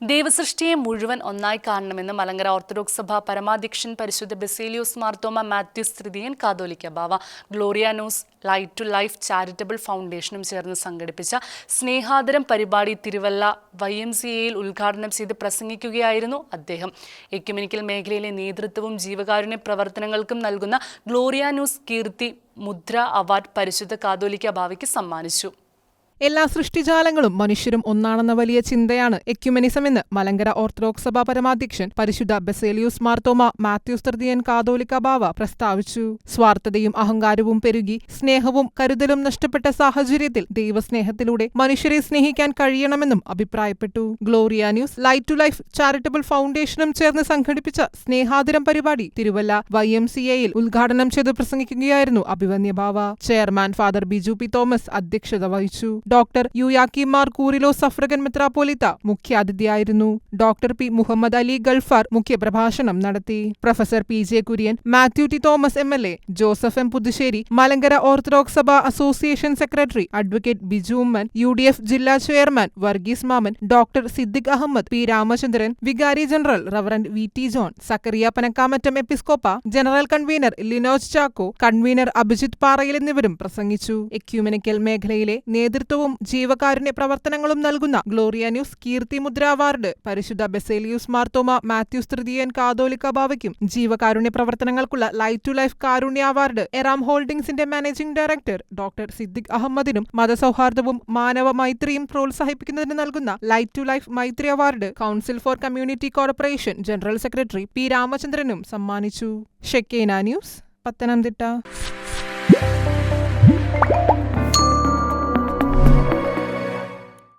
ദൈവസൃഷ്ടിയെ മുഴുവൻ ഒന്നായി കാണണമെന്ന് മലങ്കര ഓർത്തഡോക്സ് സഭ പരമാധ്യക്ഷൻ പരിശുദ്ധ Baselios Marthoma Mathews Thritheeyan Catholicos Bava. Gloria light to life charitable ഫൗണ്ടേഷനും ചേർന്ന് സംഘടിപ്പിച്ച സ്നേഹാദരം പരിപാടി തിരുവല്ല വൈ എം സി എയിൽ ഉദ്ഘാടനം ചെയ്ത് പ്രസംഗിക്കുകയായിരുന്നു അദ്ദേഹം. എക്യുമിനിക്കൽ മേഖലയിലെ നേതൃത്വവും ജീവകാരുണ്യ പ്രവർത്തനങ്ങൾക്കും നൽകുന്ന ഗ്ലോറിയ കീർത്തി മുദ്ര അവാർഡ് പരിശുദ്ധ കാതോലിക്ക ബാവയ്ക്ക് സമ്മാനിച്ചു. എല്ലാ സൃഷ്ടിജാലങ്ങളും മനുഷ്യരും ഒന്നാണെന്ന വലിയ ചിന്തയാണ് എക്യുമെനിസം എന്ന് മലങ്കര ഓർത്തഡോക്സ് സഭാ പരമാധ്യക്ഷൻ പരിശുദ്ധ ബെസേലിയൂസ് മാർത്തോമ മാത്യൂസ് തൃതീയൻ കാതോലിക്ക ബാവ പ്രസ്താവിച്ചു. സ്വാർത്ഥതയും അഹങ്കാരവും പെരുകി സ്നേഹവും കരുതലും നഷ്ടപ്പെട്ട സാഹചര്യത്തിൽ ദൈവസ്നേഹത്തിലൂടെ മനുഷ്യരെ സ്നേഹിക്കാൻ കഴിയണമെന്നും അഭിപ്രായപ്പെട്ടു. Gloria news light to life charitable ഫൗണ്ടേഷനും ചേർന്ന് സംഘടിപ്പിച്ച സ്നേഹാതിരം പരിപാടി തിരുവല്ല വൈ എം സി എയിൽ ഉദ്ഘാടനം ചെയ്ത് പ്രസംഗിക്കുകയായിരുന്നു അഭിവന്യ Bava. Chairman father Biju P Thomas അധ്യക്ഷത വഹിച്ചു. ഡോക്ടർ യുയാക്കിമാർ കൂറിലോ സഫ്രഗൻ മെത്രാപ്പോലിത്ത മുഖ്യാതിഥിയായിരുന്നു. ഡോക്ടർ പി മുഹമ്മദ് അലി ഗൾഫാർ മുഖ്യപ്രഭാഷണം നടത്തി. Professor P J Kurian Mathew T Thomas M L A Joseph M Puthussery Malankara Orthodox സഭ association secretary advocate Biju Oommen U D F ജില്ലാ chairman Varghese Mammen doctor Siddique Ahmed P Ramachandran വികാരി general reverend V T John Zacharia Panakkamattam എപ്പിസ്കോപ്പ general convener Linoj Chacko convener Abhijith Parayil എന്നിവരും പ്രസംഗിച്ചു. Ecumenical മേഖലയിലെ നേതൃത്വവും ജീവകാരുണ്യ പ്രവർത്തനങ്ങളും നൽകുന്ന Gloria news കീർത്തിമുദ്ര award. പരിശുദ്ധ ബെസേലിയൂസ് മാർത്തോമ മാത്യൂസ് തൃതീയൻ കാതോലിക്ക ബാവയ്ക്കും ജീവകാരുണ്യ പ്രവർത്തനങ്ങൾക്കുള്ള life to life Karunya award. Eram ഹോൾഡിംഗ്സിന്റെ managing director doctor Siddique അഹമ്മദിനും മതസൗഹാർദ്ദവും മാനവ മൈത്രിയും പ്രോത്സാഹിപ്പിക്കുന്നതിന് നൽകുന്ന life to life Maithri award council for community corporation general secretary P രാമചന്ദ്രനും സമ്മാനിച്ചു. ഷെക്കേന ന്യൂസ് പത്തനംതിട്ട.